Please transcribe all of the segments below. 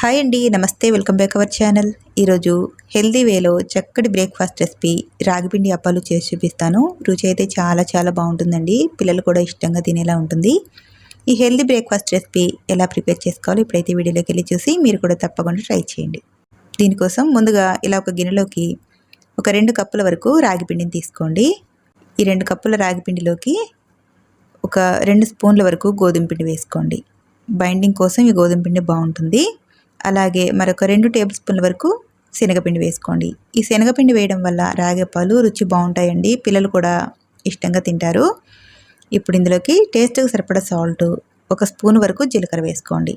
Hi అండి నమస్తే welcome back our channel. ఈరోజు హెల్దీ వేలో చక్కటి బ్రేక్ఫాస్ట్ రెసిపీ రాగిపిండి అప్పాలు చేసి చూపిస్తాను. రుచి అయితే చాలా చాలా బాగుంటుందండి. పిల్లలు కూడా ఇష్టంగా తినేలా ఉంటుంది. ఈ హెల్దీ బ్రేక్ఫాస్ట్ రెసిపీ ఎలా ప్రిపేర్ చేసుకోవాలో ఇప్పుడైతే వీడియోలోకి వెళ్ళి చూసి మీరు కూడా తప్పకుండా ట్రై చేయండి. దీనికోసం ముందుగా ఇలా ఒక గిన్నెలోకి ఒక రెండు కప్పుల వరకు రాగిపిండిని తీసుకోండి. ఈ రెండు కప్పుల రాగిపిండిలోకి ఒక రెండు స్పూన్ల వరకు గోధుమ పిండి వేసుకోండి. బైండింగ్ కోసం ఈ గోధుమ పిండి బాగుంటుంది. అలాగే మరొక రెండు టేబుల్ స్పూన్ల వరకు శనగపిండి వేసుకోండి. ఈ శనగపిండి వేయడం వల్ల రాగేపాలు రుచి బాగుంటాయండి. పిల్లలు కూడా ఇష్టంగా తింటారు. ఇప్పుడు ఇందులోకి టేస్ట్కి సరిపడా సాల్ట్ ఒక స్పూన్ వరకు జీలకర్ర వేసుకోండి.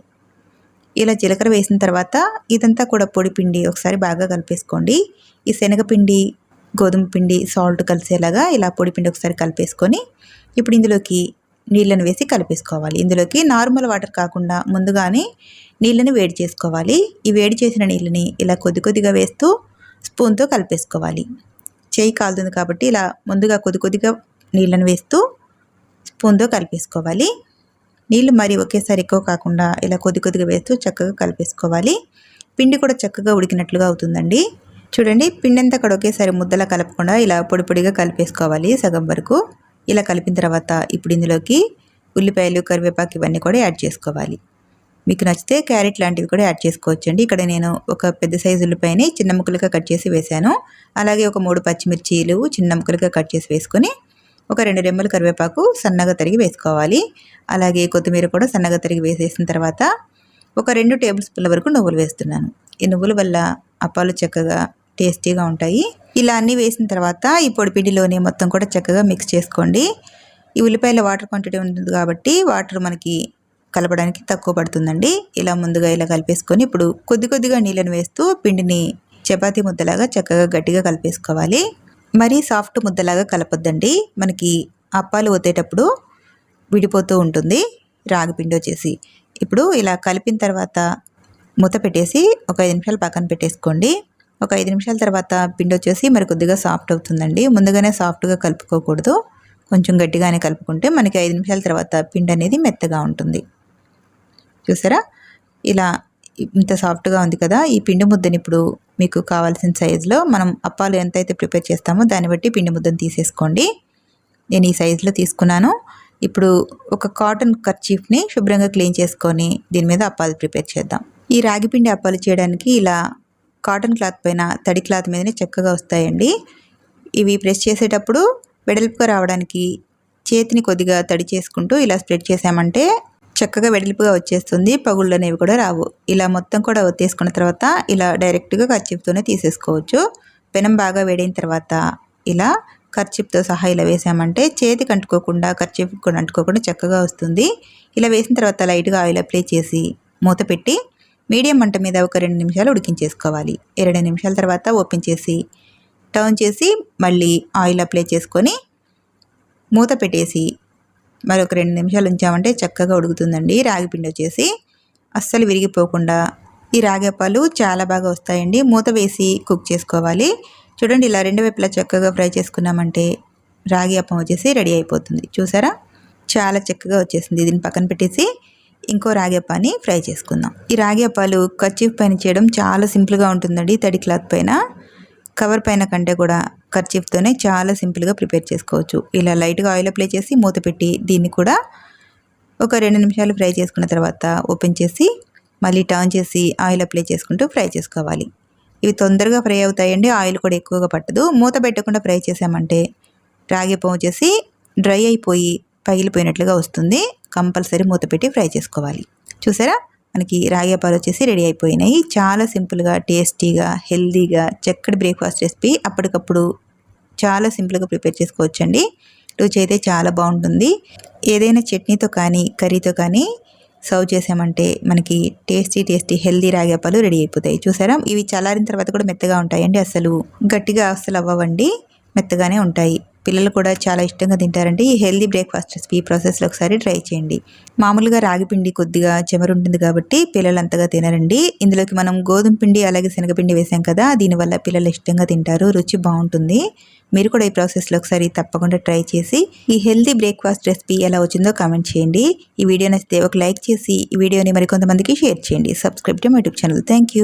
ఇలా జీలకర్ర వేసిన తర్వాత ఇదంతా కూడా పొడి పిండి ఒకసారి బాగా కలిపేసుకోండి. ఈ శనగపిండి గోధుమ పిండి సాల్ట్ కలిసేలాగా ఇలా పొడి పిండి ఒకసారి కలిపేసుకొని ఇప్పుడు ఇందులోకి నీళ్ళను వేసి కలిపేసుకోవాలి. ఇందులోకి నార్మల్ వాటర్ కాకుండా ముందుగానే నీళ్ళని వేడి చేసుకోవాలి. ఈ వేడి చేసిన నీళ్ళని ఇలా కొద్ది కొద్దిగా వేస్తూ స్పూన్తో కలిపేసుకోవాలి. చేయి కాలుతుంది కాబట్టి ఇలా ముందుగా కొద్ది కొద్దిగా నీళ్ళని వేస్తూ స్పూన్తో కలిపేసుకోవాలి. నీళ్ళు మరి ఒకేసారి ఎక్కువ కాకుండా ఇలా కొద్ది కొద్దిగా వేస్తూ చక్కగా కలిపేసుకోవాలి. పిండి కూడా చక్కగా ఉడికినట్లుగా అవుతుందండి. చూడండి పిండి అంతా కూడా ఒకేసారి ముద్దలా కలపకుండా ఇలా పొడి పొడిగా కలిపేసుకోవాలి సగం వరకు. ఇలా కలిపిన తర్వాత ఇప్పుడు ఇందులోకి ఉల్లిపాయలు కరివేపాకు ఇవన్నీ కూడా యాడ్ చేసుకోవాలి. మీకు నచ్చితే క్యారెట్ లాంటివి కూడా యాడ్ చేసుకోవచ్చండి. ఇక్కడ నేను ఒక పెద్ద సైజు ఉల్లిపాయని చిన్న ముక్కలుగా కట్ చేసి వేశాను. అలాగే ఒక మూడు పచ్చిమిర్చీలు చిన్న ముక్కలుగా కట్ చేసి వేసుకొని ఒక రెండు రెమ్మలు కరివేపాకు సన్నగా తరిగి వేసుకోవాలి. అలాగే కొత్తిమీర కూడా సన్నగా తరిగి వేసేసిన తర్వాత ఒక రెండు టేబుల్ స్పూన్ల వరకు నువ్వులు వేస్తున్నాను. ఈ నువ్వుల వల్ల అప్పాలు చక్కగా టేస్టీగా ఉంటాయి. ఇలా అన్నీ వేసిన తర్వాత ఈ పొడిపిండిలోనే మొత్తం కూడా చక్కగా మిక్స్ చేసుకోండి. ఈ ఉల్లిపాయల వాటర్ క్వాంటిటీ ఉంటుంది కాబట్టి వాటర్ మనకి కలపడానికి తక్కువ పడుతుందండి. ఇలా ముందుగా ఇలా కలిపేసుకొని ఇప్పుడు కొద్ది కొద్దిగా నీళ్ళని వేస్తూ పిండిని చపాతి ముద్దలాగా చక్కగా గట్టిగా కలిపేసుకోవాలి. మరీ సాఫ్ట్ ముద్దలాగా కలపొద్దండి. మనకి అప్పాలు వత్తేటప్పుడు విడిపోతూ ఉంటుంది. రాగి పిండి వచ్చేసి ఇప్పుడు ఇలా కలిపిన తర్వాత మూత పెట్టేసి ఒక ఐదు నిమిషాలు పక్కన పెట్టేసుకోండి. ఒక ఐదు నిమిషాల తర్వాత పిండి వచ్చేసి మరి కొద్దిగా సాఫ్ట్ అవుతుందండి. ముందుగానే సాఫ్ట్గా కలుపుకోకూడదు. కొంచెం గట్టిగానే కలుపుకుంటే మనకి ఐదు నిమిషాల తర్వాత పిండి అనేది మెత్తగా ఉంటుంది. చూసారా? ఇలా ఇంత సాఫ్ట్గా ఉంది కదా ఈ పిండి ముద్దని ఇప్పుడు మీకు కావాల్సిన సైజులో మనం అప్పాలు ఎంత అయితే ప్రిపేర్ చేస్తామో దాన్ని బట్టి పిండి ముద్దను తీసేసుకోండి. నేను ఈ సైజులో తీసుకున్నాను. ఇప్పుడు ఒక కాటన్ కర్చీఫ్ని శుభ్రంగా క్లీన్ చేసుకొని దీని మీద అప్పాలు ప్రిపేర్ చేద్దాం. ఈ రాగి పిండి అప్పాలు చేయడానికి ఇలా కాటన్ క్లాత్ పైన తడి క్లాత్ మీదనే చక్కగా వస్తాయండి. ఇవి ప్రెస్ చేసేటప్పుడు వెడల్పుగా రావడానికి చేతిని కొద్దిగా తడి చేసుకుంటూ ఇలా స్ప్రెడ్ చేసామంటే చక్కగా వెడల్పుగా వచ్చేస్తుంది. పగుళ్ళు అనేవి కూడా రావు. ఇలా మొత్తం కూడా ఒత్తేసుకున్న తర్వాత ఇలా డైరెక్ట్గా కర్చిప్తోనే తీసేసుకోవచ్చు. పెనం బాగా వేడైన తర్వాత ఇలా కర్చిప్తో సహా ఇలా వేసామంటే చేతికి అంటుకోకుండా కర్చిప్ కూడా అంటుకోకుండా చక్కగా వస్తుంది. ఇలా వేసిన తర్వాత లైట్గా ఆయిల్ అప్లై చేసి మూత పెట్టి మీడియం మంట మీద ఒక రెండు నిమిషాలు ఉడికించేసుకోవాలి. రెండు నిమిషాల తర్వాత ఓపెన్ చేసి టర్న్ చేసి మళ్ళీ ఆయిల్ అప్లై చేసుకొని మూత పెట్టేసి మరొక రెండు నిమిషాలు ఉంచామంటే చక్కగా ఉడుకుతుందండి. రాగి పిండి వచ్చేసి అస్సలు విరిగిపోకుండా ఈ రాగి అప్పాలు చాలా బాగా వస్తాయండి. మూత వేసి కుక్ చేసుకోవాలి. చూడండి ఇలా రెండు వైపులా చక్కగా ఫ్రై చేసుకున్నామంటే రాగి అప్పం వచ్చేసి రెడీ అయిపోతుంది. చూసారా? చాలా చక్కగా వచ్చేసింది. దీన్ని పక్కన పెట్టేసి ఇంకో రాగేపాని ఫ్రై చేసుకుందాం. ఈ రాగి అప్పాలు కర్చీఫ్ పైన చేయడం చాలా సింపుల్గా ఉంటుందండి తడి క్లాత్ పైన. కవర్ పైన కంటే కూడా కర్చీఫ్తోనే చాలా సింపుల్గా ప్రిపేర్ చేసుకోవచ్చు. ఇలా లైట్గా ఆయిల్ అప్లై చేసి మూత పెట్టి దీన్ని కూడా ఒక రెండు నిమిషాలు ఫ్రై చేసుకున్న తర్వాత ఓపెన్ చేసి మళ్ళీ టర్న్ చేసి ఆయిల్ అప్లై చేసుకుంటూ ఫ్రై చేసుకోవాలి. ఇవి తొందరగా ఫ్రై అవుతాయండి ఆయిల్ కూడా ఎక్కువగా పట్టదు. మూత పెట్టకుండా ఫ్రై చేసామంటే రాగి వచ్చేసి డ్రై అయిపోయి పగిలిపోయినట్లుగా వస్తుంది. కంపల్సరీ మూత పెట్టి ఫ్రై చేసుకోవాలి. చూసారా? మనకి రాగి పాలు వచ్చేసి రెడీ అయిపోయినాయి. చాలా సింపుల్గా టేస్టీగా హెల్దీగా చక్కటి బ్రేక్ఫాస్ట్ రెసిపీ అప్పటికప్పుడు చాలా సింపుల్గా ప్రిపేర్ చేసుకోవచ్చండి. రుచి అయితే చాలా బాగుంటుంది. ఏదైనా చట్నీతో కానీ కర్రీతో కానీ సర్వ్ చేసామంటే మనకి టేస్టీ టేస్టీ హెల్దీ రాగేపాలు రెడీ అయిపోతాయి. చూసారా? ఇవి చల్లారిన తర్వాత కూడా మెత్తగా ఉంటాయండి. అసలు గట్టిగా అసలు అవ్వవండి. మెత్తగానే ఉంటాయి. పిల్లలు కూడా చాలా ఇష్టంగా తింటారండి. ఈ హెల్దీ బ్రేక్ఫాస్ట్ రెసిపీ ప్రాసెస్లో ఒకసారి ట్రై చేయండి. మామూలుగా రాగి పిండి కొద్దిగా చెమరు ఉంటుంది కాబట్టి పిల్లలు అంతగా తినరండి. ఇందులోకి మనం గోధుమ పిండి అలాగే శనగపిండి వేసాం కదా దీనివల్ల పిల్లలు ఇష్టంగా తింటారు రుచి బాగుంటుంది. మీరు కూడా ఈ ప్రాసెస్లో ఒకసారి తప్పకుండా ట్రై చేసి ఈ హెల్దీ బ్రేక్ఫాస్ట్ రెసిపీ ఎలా వచ్చిందో కామెంట్ చేయండి. ఈ వీడియో నచ్చితే ఒక లైక్ చేసి ఈ వీడియోని మరికొంతమందికి షేర్ చేయండి. Subscribe to my YouTube channel. Thank you